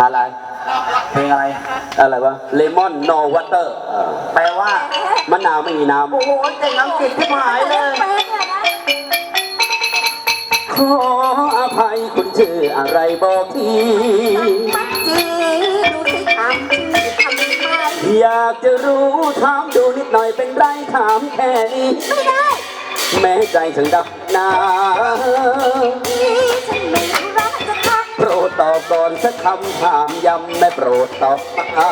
อะไร เพลงอะไร อะไรวะเลมอนโนวัตเตอร์แปลว่ามะนาวไม่มีน้ำโอ้โหเก่งอังกฤษที่หายเลย ขออภัยคุณชื่ออะไรบอกทีอยากจะรู้ถามดูนิดหน่อยเป็นไรถามแค่นี้แม้ใจถึงดับหนาโปรด ตอบก่อนสักคำถามย้ำไม่โปรดตอบมา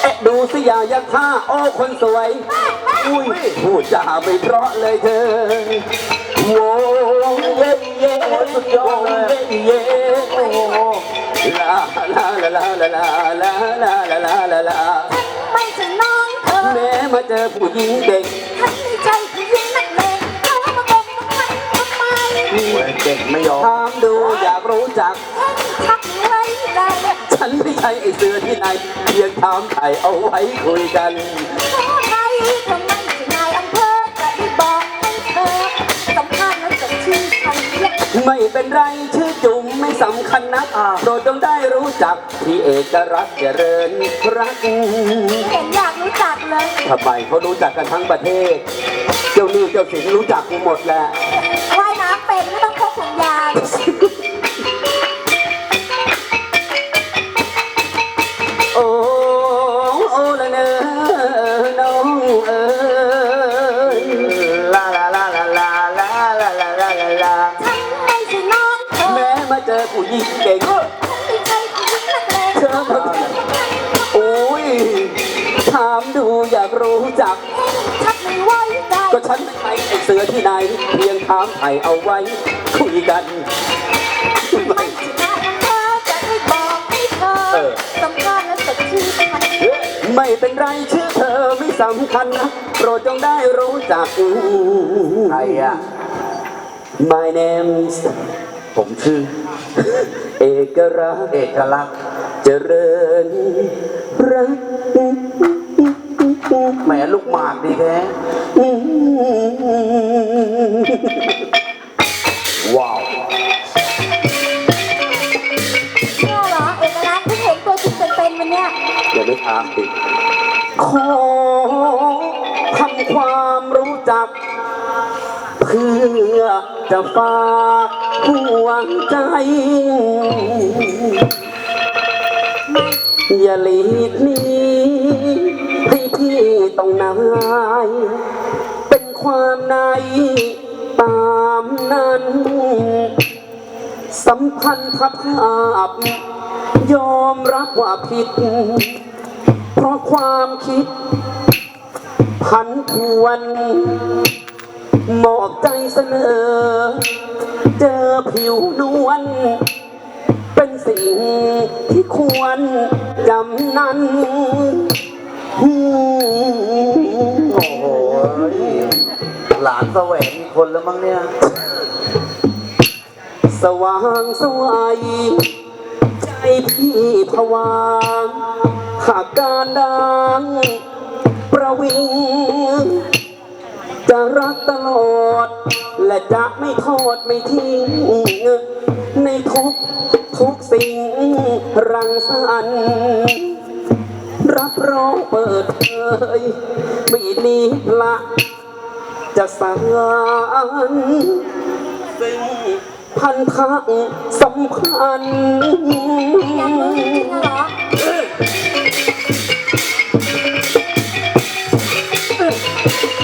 เอ๊ะดูสิอย่ายักท่าโอ้คนสวย อุ้ยพูดจาไม่เพราะเลยเธอโว้เย่เย่สุดยอดเลยเย่โอ้โหลาลาลาลาลาลาลาลาลาลาลาแม้มาเจอผู้หญิงเด็ก ยอมถามดูอยากรู้จักฉันไม่ใช่ไอเสือที่ไหนเพียงถามไถ่เอาไว้คุยกันไม่เป็นไรชื่อจุ๋มไม่สำคัญนักอ่า โปรดจงได้รู้จักที่เอกรัฐเจริญรักเห็นอยากรู้จักเลยทำไมเขารู้จักกันทั้งประเทศ เจ้าหนี้เจ้าสินรู้จักกูหมดแหละ โอ้โอ้ละเนอน้องเอ๋ยลาลาลาลาลาลาลาลาลาลาลาฉันไม่ใช่น้องเธอแม้มาเจอผู้หญิงเก่งฉันไม่ใช่ผู้หญิงนักเลงเธอมาโอ้ยถามดูอยากรู้จัก ชักไม่ไว้ใจ ก็ฉันไม่ใช่ไอเสือที่ไหนเพียงถามไถ่เอาไว้ คุยกันไม่ใช่นายของเธอจะได้บอกให้เธอเออสำคัญและสดชื่นทันทีไม่เป็นไรชื่อเธอไม่สำคัญนะโปรดจงได้รู้จักใครอะ My name's ผมชื่อ เอกรักษณ์เอกลักษณ์เจริญรักแหมลูกหมากดีแท้ ว้าวเนี่ยเหรอเอกลักษณ์เพิ่งเห็นตัวจริงเป็นๆวันเนี้ยอย่าไม่ถามติดขอทำความรู้จัก เพื่อจะฝากห่วงใจ อย่าหลีกหนี้ให้พี่ ต้องนายเป็นความในตามนั้น สัมพันธภาพยอมรับว่าผิด เพราะความคิด พันทวนหมอบใจเสนอ เจอผิวนวลเป็นสิ่งที่ควรจำนั้น โอ้โหหลานแสวงมีคนแล้วมั้งเนี่ย สว่างสวัยใจพี่ผวางหากการดังประวิง จะรักตลอด และจะไม่ทอดไม่ทิ้ง ในทุกทุกสิ่งรังสรรค์ รับรองเปิดเผยไม่มีละจะสานซึ่งพันธะสำคัญยากรู้จริงเหรอ